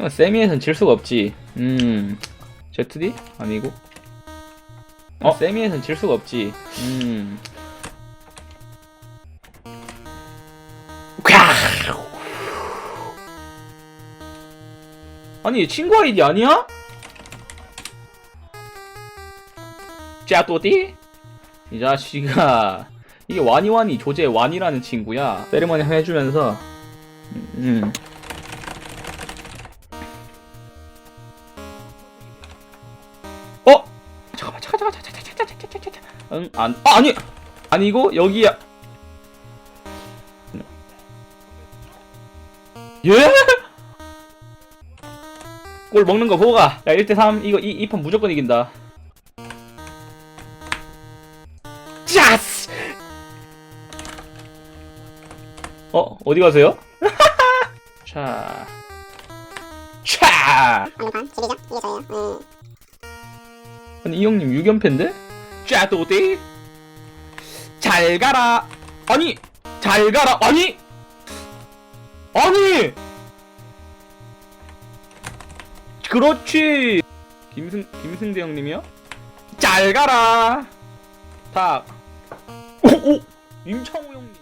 어, 세미에선 질 수가 없지. 음, ZD? 아니고. 어, 세미에선 질 수가 없지. 음. 캬! 아니, 얘 친구 아이디 아니야? 짜또디? 이 자식아. 이게 와니와니 조제 와니라는 친구야. 세리머니 해주면서, 음. 잠깐만, 잠깐, 잠깐, 잠깐, 잠깐, 잠깐, 잠깐, 잠깐. 응, 안, 아, 아니, 아니고 여기야. 예? 골 먹는 거 보고 가. 야, 1대3. 이거, 이, 이 판 무조건 이긴다. 짜스! 어, 어디 가세요? 자. 차! 안녕판 지리자 이게 저예요. 음. 아니 이 형님 6연패인데? 짜도디 잘 가라. 아니 잘 가라. 아니! 아니! 그렇지! 김승 김승대 형님이요? 잘 가라. 탁오오! 임창우 형님